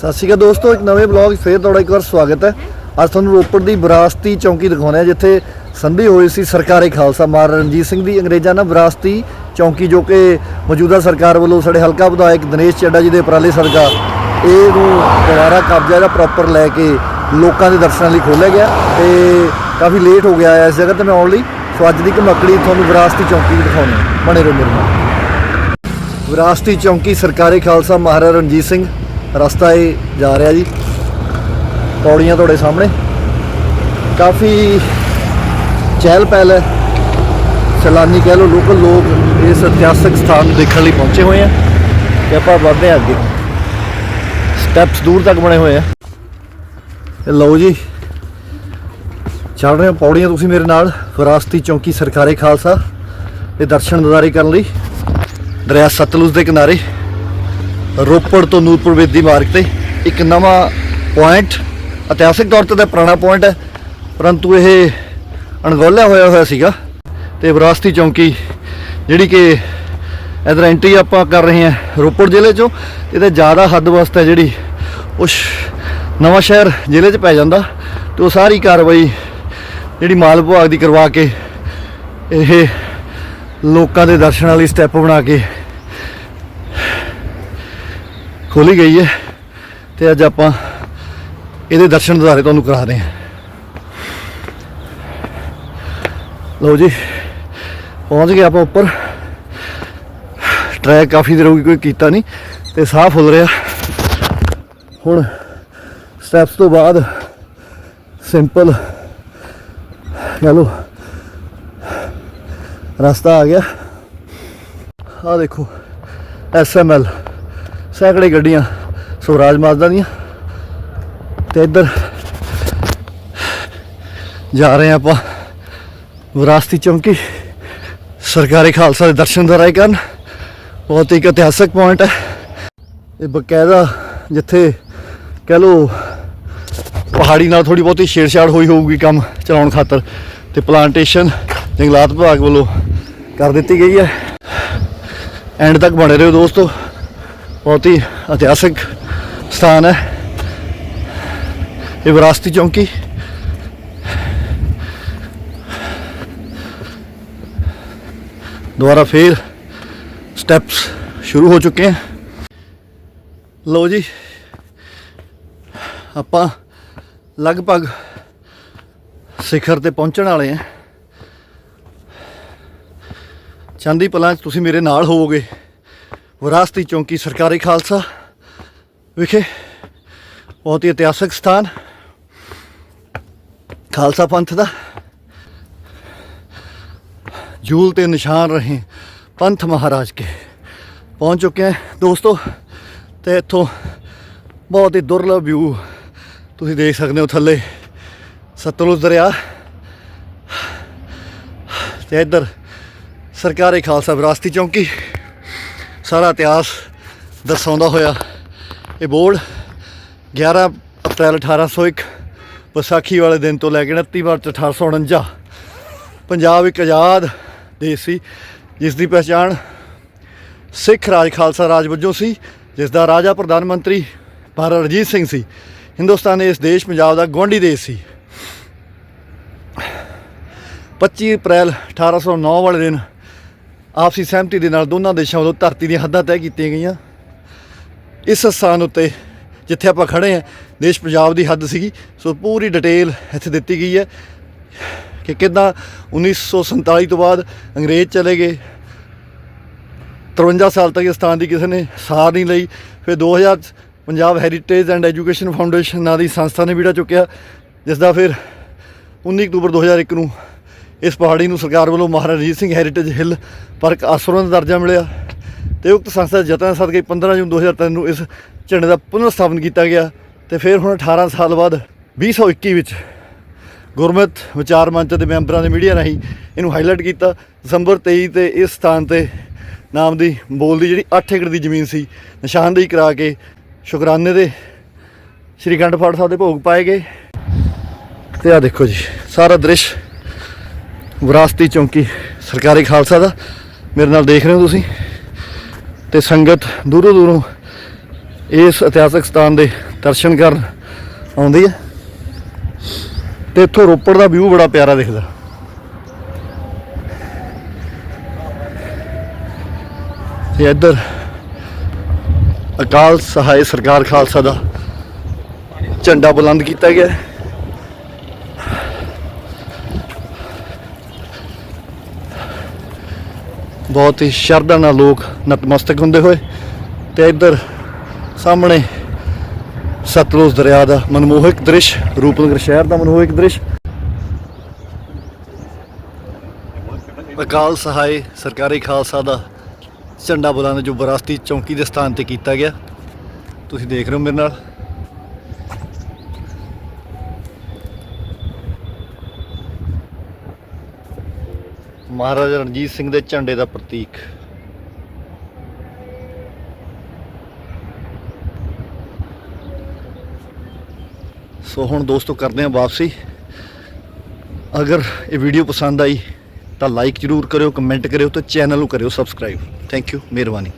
ਸਤਿ ਸ਼੍ਰੀ ਅਕਾਲ ਦੋਸਤੋ, ਇੱਕ ਨਵੇਂ ਬਲੌਗ 'ਚ ਫੇਰ ਤੁਹਾਡਾ ਇੱਕ ਵਾਰ ਸਵਾਗਤ ਹੈ। ਅੱਜ ਤੁਹਾਨੂੰ ਰੋਪੜ ਦੀ ਵਿਰਾਸਤੀ ਚੌਂਕੀ ਦਿਖਾਉਂਦੇ ਆ ਜਿੱਥੇ ਸੰਧੀ ਹੋਈ ਸੀ ਸਰਕਾਰੀ ਖਾਲਸਾ। ਮਹਾਰਾਜਾ ਰਣਜੀਤ ਸਿੰਘ ਦੀ ਅੰਗਰੇਜ਼ਾਂ ਨਾਲ ਵਿਰਾਸਤੀ ਚੌਂਕੀ, ਜੋ ਕਿ ਮੌਜੂਦਾ ਸਰਕਾਰ ਵੱਲੋਂ ਸਾਡੇ ਹਲਕਾ ਵਿਧਾਇਕ ਦਿਨੇਸ਼ ਚੱਡਾ ਜੀ ਦੇ ਉਪਰਾਲੇ ਸਦਕਾ ਇਹ ਨੂੰ ਦੁਬਾਰਾ ਕਬਜ਼ਾ ਇਹਦਾ ਪ੍ਰੋਪਰ ਲੈ ਕੇ ਲੋਕਾਂ ਦੇ ਦਰਸ਼ਨਾਂ ਲਈ ਖੋਲ੍ਹਿਆ ਗਿਆ ਤੇ ਕਾਫੀ ਲੇਟ ਹੋ ਗਿਆ ਇਸ ਜਗ੍ਹਾ ਤੇ ਮੈਂ ਆਉਣ ਲਈ। ਸੋ ਅੱਜ ਦੀ ਘਮਕੜੀ ਤੁਹਾਨੂੰ ਵਿਰਾਸਤੀ ਚੌਂਕੀ ਦੀ ਬਣੇ ਰਹੋ ਮੇਰੇ ਨਾਲ। ਵਿਰਾਸਤੀ ਚੌਂਕੀ ਸਰਕਾਰੀ ਖਾਲਸਾ ਮਹਾਰਾਜਾ ਰਣਜੀਤ ਸਿੰਘ ਰਸਤਾ ਇਹ ਜਾ ਰਿਹਾ ਜੀ। ਪੌੜੀਆਂ ਤੁਹਾਡੇ ਸਾਹਮਣੇ। ਕਾਫੀ ਚਹਿਲ ਪਹਿਲ ਹੈ। ਸੈਲਾਨੀ ਕਹਿ ਲਓ ਲੋਕਲ ਲੋਕ ਇਸ ਇਤਿਹਾਸਕ ਸਥਾਨ ਨੂੰ ਦੇਖਣ ਲਈ ਪਹੁੰਚੇ ਹੋਏ ਆ। ਤੇ ਆਪਾਂ ਵਧਦੇ ਹਾਂ ਅੱਗੇ। ਸਟੈਪਸ ਦੂਰ ਤੱਕ ਬਣੇ ਹੋਏ ਆ। ਤੇ ਲਓ ਜੀ। ਚੱਲ ਰਹੇ ਹੋ ਪੌੜੀਆਂ ਤੁਸੀਂ ਮੇਰੇ ਨਾਲ। ਵਿਰਾਸਤੀ ਚੌਂਕੀ ਸਰਕਾਰੀ ਖਾਲਸਾ ਦੇ ਦਰਸ਼ਨ ਦਿਦਾਰੇ ਕਰਨ ਲਈ। ਦਰਿਆ ਸਤਲੁਜ ਦੇ ਕਿਨਾਰੇ। ਰੋਪੜ ਤੋਂ ਨੂਰਪੁਰ ਬੇਦੀ ਮਾਰਗ ਤੇ ਇੱਕ ਨਵਾਂ ਪੁਆਇੰਟ ਇਤਿਹਾਸਿਕ ਤੌਰ ਤੇ ਤਾਂ ਪੁਰਾਣਾ ਪੁਆਇੰਟ ਹੈ, ਪਰੰਤੂ ਇਹ ਅਣਗੌਲਿਆ ਹੋਇਆ ਹੋਇਆ ਸੀਗਾ ਤੇ ਵਿਰਾਸਤੀ ਚੌਂਕੀ ਜਿਹੜੀ ਕਿ ਇਧਰ ਐਂਟਰੀ ਆਪਾਂ ਕਰ ਰਹੇ ਹਾਂ ਰੋਪੜ ਜ਼ਿਲ੍ਹੇ ਚੋਂ, ਇਹਦੇ ਜ਼ਿਆਦਾ ਹੱਦ ਵਸਤ ਹੈ ਜਿਹੜੀ ਉਸ ਨਵਾਂ ਸ਼ਹਿਰ ਜ਼ਿਲ੍ਹੇ 'ਚ ਪੈ ਜਾਂਦਾ ਤੇ ਉਹ ਸਾਰੀ ਕਾਰਵਾਈ ਜਿਹੜੀ ਮਾਲ ਵਿਭਾਗ ਦੀ ਕਰਵਾ ਕੇ ਇਹ ਲੋਕਾਂ ਦੇ ਦਰਸ਼ਨਾਂ ਲਈ ਸਟੈਪ ਬਣਾ ਕੇ ਖੋਲੀ ਗਈ ਹੈ ਤੇ ਅੱਜ ਆਪਾਂ ਇਹਦੇ ਦਰਸ਼ਨ ਦਿਦਾਰੇ ਤੁਹਾਨੂੰ ਕਰਾ ਰਹੇ ਹਾਂ। ਲਓ ਜੀ, ਪਹੁੰਚ ਗਏ ਆਪਾਂ ਉੱਪਰ। ਟਰੈਕ ਕਾਫੀ ਦੇਰ ਹੋ ਗਈ, ਕੋਈ ਕੀਤਾ ਨਹੀਂ ਤੇ ਸਾਹ ਫੁੱਲ ਰਿਹਾ। ਹੁਣ ਸਟੈਪਸ ਤੋਂ ਬਾਅਦ ਸਿੰਪਲ ਕਹ ਲਓ, ਰਸਤਾ ਆ ਗਿਆ। ਆ ਦੇਖੋ ਐਸਐਮਐਲ ਸੈਂਕੜੇ ਗੱਡੀਆਂ ਸਵਰਾਜ ਮਾਜ਼ਦਾ ਦੀਆਂ ਤੇ ਇੱਧਰ ਜਾ ਰਹੇ ਹਾਂ ਆਪਾਂ ਵਿਰਾਸਤੀ ਚੌਂਕੀ। ਸਰਕਾਰੀ ਖਾਲਸਾ ਦੇ ਦਰਸ਼ਨ ਦਰਾਈ ਕਰਨ। ਬਹੁਤ ਹੀ ਇੱਕ ਇਤਿਹਾਸਕ ਪੁਆਇੰਟ ਹੈ। ਇਹ ਬਕਾਇਦਾ ਜਿੱਥੇ ਕਹਿ ਲਓ ਪਹਾੜੀ ਨਾਲ ਥੋੜੀ ਬਹੁਤੀ ਛੇੜਛਾੜ ਹੋਈ ਹੋਊਗੀ ਕੰਮ ਚਲਾਉਣ ਖਾਤਰ ਤੇ ਪਲਾਂਟੇਸ਼ਨ ਜੰਗਲਾਤ ਵਿਭਾਗ ਵੱਲੋਂ ਕਰ ਦਿੱਤੀ ਗਈ ਹੈ। ਐਂਡ ਤੱਕ ਬਣੇ ਰਹੋ ਦੋਸਤੋ। ਬਹੁਤ ਹੀ ਇਤਿਹਾਸਕ ਸਥਾਨ ਹੈ। ਇਹ ਵਿਰਾਸਤੀ ਚੌਂਕੀ। ਦੁਬਾਰਾ ਫੇਰ ਸਟੈਪਸ ਸ਼ੁਰੂ ਹੋ ਚੁੱਕੇ ਹਨ ਲਓ ਜੀ, ਆਪਾਂ ਲਗਭਗ ਸਿਖਰ ਤੇ ਪਹੁੰਚਣ ਵਾਲੇ ਹਾਂ। ਚਾਂਦੀ ਪਲਾਂ 'ਚ ਤੁਸੀਂ ਮੇਰੇ ਨਾਲ ਹੋਵੋਗੇ। ਵਿਰਾਸਤੀ ਚੌਂਕੀ ਸਰਕਾਰੀ ਖਾਲਸਾ ਵਿਖੇ ਬਹੁਤ ਹੀ ਇਤਿਹਾਸਕ ਸਥਾਨ, ਖਾਲਸਾ ਪੰਥ ਦਾ। ਜੂਲ ਤੇ ਨਿਸ਼ਾਨ ਰਹੇ ਪੰਥ ਮਹਾਰਾਜ ਕੇ ਪਹੁੰਚ ਚੁੱਕੇ ਹਾਂ। ਦੋਸਤੋ, ਤੇ ਇੱਥੋਂ ਬਹੁਤ ਹੀ ਦੁਰਲਭ ਵਿਊ ਤੁਸੀਂ ਦੇਖ ਸਕਦੇ ਹੋ ਥੱਲੇ, ਸਤਲੁਜ ਦਰਿਆ। ਤੇ ਇੱਧਰ ਸਰਕਾਰੀ ਖਾਲਸਾ ਵਿਰਾਸਤੀ ਚੌਂਕੀ ਸਾਰਾ ਇਤਿਹਾਸ ਦਰਸਾਉਂਦਾ ਹੋਇਆ ਇਹ ਬੋਰਡ 11 ਅਪ੍ਰੈਲ 1801 ਵਿਸਾਖੀ ਵਾਲੇ ਦਿਨ ਤੋਂ ਲੈ ਕੇ 29 ਮਾਰਚ 1849 ਪੰਜਾਬ ਇੱਕ ਆਜ਼ਾਦ ਦੇਸ਼ ਸੀ, ਜਿਸ ਦੀ ਪਛਾਣ ਸਿੱਖ ਰਾਜ ਖਾਲਸਾ ਰਾਜ ਵਜੋਂ ਸੀ, ਜਿਸ ਦਾ ਰਾਜਾ ਪ੍ਰਧਾਨ ਮੰਤਰੀ ਮਹਾਰਾਜਾ ਰਣਜੀਤ ਸਿੰਘ ਸੀ। ਹਿੰਦੁਸਤਾਨ ਇਸ ਦੇਸ਼ ਪੰਜਾਬ ਦਾ ਗੁਆਂਢੀ ਦੇਸ਼ ਸੀ। 25 ਅਪ੍ਰੈਲ 1809 ਵਾਲੇ ਦਿਨ ਆਪਸੀ ਸਹਿਮਤੀ ਦੇ ਨਾਲ ਦੋਨਾਂ ਦੇਸ਼ਾਂ ਵੱਲੋਂ ਧਰਤੀ ਦੀਆਂ ਹੱਦਾਂ ਤੈਅ ਕੀਤੀਆਂ ਗਈਆਂ। ਇਸ ਸਥਾਨ ਉੱਤੇ ਜਿੱਥੇ ਆਪਾਂ ਖੜੇ ਹਾਂ, ਦੇਸ਼ ਪੰਜਾਬ ਦੀ ਹੱਦ ਸੀਗੀ। ਸੋ ਪੂਰੀ ਡਿਟੇਲ ਇੱਥੇ ਦਿੱਤੀ ਗਈ ਹੈ ਕਿ ਕਿੱਦਾਂ 1947 ਤੋਂ ਬਾਅਦ ਅੰਗਰੇਜ਼ ਚਲੇ ਗਏ। 53 ਸਾਲ ਤੱਕ ਇਸ ਸਥਾਨ ਦੀ ਕਿਸੇ ਨੇ ਸਾਰ ਨਹੀਂ ਲਈ। ਫਿਰ 2000 'ਚ Punjab heritage and education foundation ਨਾਂ ਦੀ ਸੰਸਥਾ ਨੇ ਵੀੜਾ ਚੁੱਕਿਆ ਜਿਸ ਦਾ ਫਿਰ 19 ਅਕਤੂਬਰ 2001 ਨੂੰ ਇਸ ਪਹਾੜੀ ਨੂੰ ਸਰਕਾਰ ਵੱਲੋਂ Maharaja Ranjit Singh heritage hill park Asron ਦਾ ਦਰਜਾ ਮਿਲਿਆ ਤੇ ਉਕਤ ਸੰਸਥਾ ਦੇ ਯਤਨਾਂ ਸਦਕੇ 15 ਜੂਨ 2003 ਨੂੰ ਇਸ ਝੰਡੇ ਦਾ ਪੁਨਰ ਸਥਾਪਨ ਕੀਤਾ ਗਿਆ ਤੇ ਫਿਰ ਹੁਣ 18 ਸਾਲ ਬਾਅਦ 2021 ਵਿੱਚ ਗੁਰਮਤ, ਵਿਚਾਰ ਮੰਚ ਦੇ ਮੈਂਬਰਾਂ ਦੇ ਮੀਡੀਆ ਰਾਹੀਂ ਇਹਨੂੰ ਹਾਈਲਾਈਟ ਕੀਤਾ। ਦਸੰਬਰ 23 ਤੇ ਇਸ ਸਥਾਨ ਤੇ ਨਾਮ ਦੀ ਬੋਲ ਦੀ ਜਿਹੜੀ 8 ਏਕੜ ਦੀ ਜ਼ਮੀਨ ਸੀ, ਨਿਸ਼ਾਨਦੇਹੀ ਕਰਾ ਕੇ ਸ਼ੁਕਰਾਨੇ ਦੇ ਸ਼੍ਰੀ ਅਖੰਡ ਪਾਠ ਸਾਹਿਬ ਦੇ ਭੋਗ ਪਾਏ ਗਏ। ਤੇ ਆ ਦੇਖੋ ਜੀ, ਸਾਰਾ ਦ੍ਰਿਸ਼ ਵਿਰਾਸਤੀ ਚੌਂਕੀ, ਸਰਕਾਰੀ ਖਾਲਸਾ ਦਾ। ਮੇਰੇ ਨਾਲ ਦੇਖ ਰਹੇ ਹੋ ਤੁਸੀਂ। ਤੇ ਸੰਗਤ ਦੂਰੋਂ ਦੂਰੋਂ ਇਸ ਇਤਿਹਾਸਕ ਸਥਾਨ ਦੇ ਦਰਸ਼ਨ ਕਰਨ ਆਉਂਦੀ ਹੈ। ਤੇ ਇੱਥੋਂ ਰੋਪੜ ਦਾ ਵਿਊ ਬੜਾ ਪਿਆਰਾ ਦਿਖਦਾ। ਤੇ ਇੱਧਰ ਅਕਾਲ ਸਹਾਇ ਸਰਕਾਰ ਖਾਲਸਾ ਦਾ ਝੰਡਾ ਬੁਲੰਦ ਕੀਤਾ ਗਿਆ ਹੈ। ਬਹੁਤ ਹੀ ਸ਼ਰਧਾ ਨਾਲ ਲੋਕ ਨਤਮਸਤਕ ਹੁੰਦੇ ਹੋਏ ਤੇ ਇੱਧਰ ਸਾਹਮਣੇ ਸਤਲੁਜ ਦਰਿਆ ਦਾ ਮਨਮੋਹਕ ਦ੍ਰਿਸ਼, ਰੂਪਨਗਰ ਸ਼ਹਿਰ ਦਾ ਮਨਮੋਹਕ ਦ੍ਰਿਸ਼। ਅਕਾਲ ਸਹਾਇ ਸਰਕਾਰੀ ਖਾਲਸਾ ਦਾ ਝੰਡਾ ਬੁਲੰਦ ਜੋ ਵਿਰਾਸਤੀ ਚੌਂਕੀ ਦੇ ਸਥਾਨ ਤੇ ਕੀਤਾ ਗਿਆ। ਤੁਸੀਂ ਦੇਖ ਰਹੇ ਹੋ ਮੇਰੇ ਨਾਲ ਮਹਾਰਾਜਾ ਰਣਜੀਤ ਸਿੰਘ ਦੇ ਝੰਡੇ ਦਾ ਪ੍ਰਤੀਕ। ਸੋ ਹੁਣ ਦੋਸਤੋ ਕਰਦੇ ਹਾਂ ਵਾਪਸੀ। ਅਗਰ ਇਹ ਵੀਡੀਓ ਪਸੰਦ ਆਈ ਤਾਂ ਲਾਈਕ ਜਰੂਰ ਕਰਿਓ, ਕਮੈਂਟ ਕਰਿਓ ਤੇ ਚੈਨਲ ਨੂੰ ਕਰਿਓ ਸਬਸਕ੍ਰਾਈਬ ਥੈਂਕ ਯੂ ਮਿਹਰਬਾਨੀ।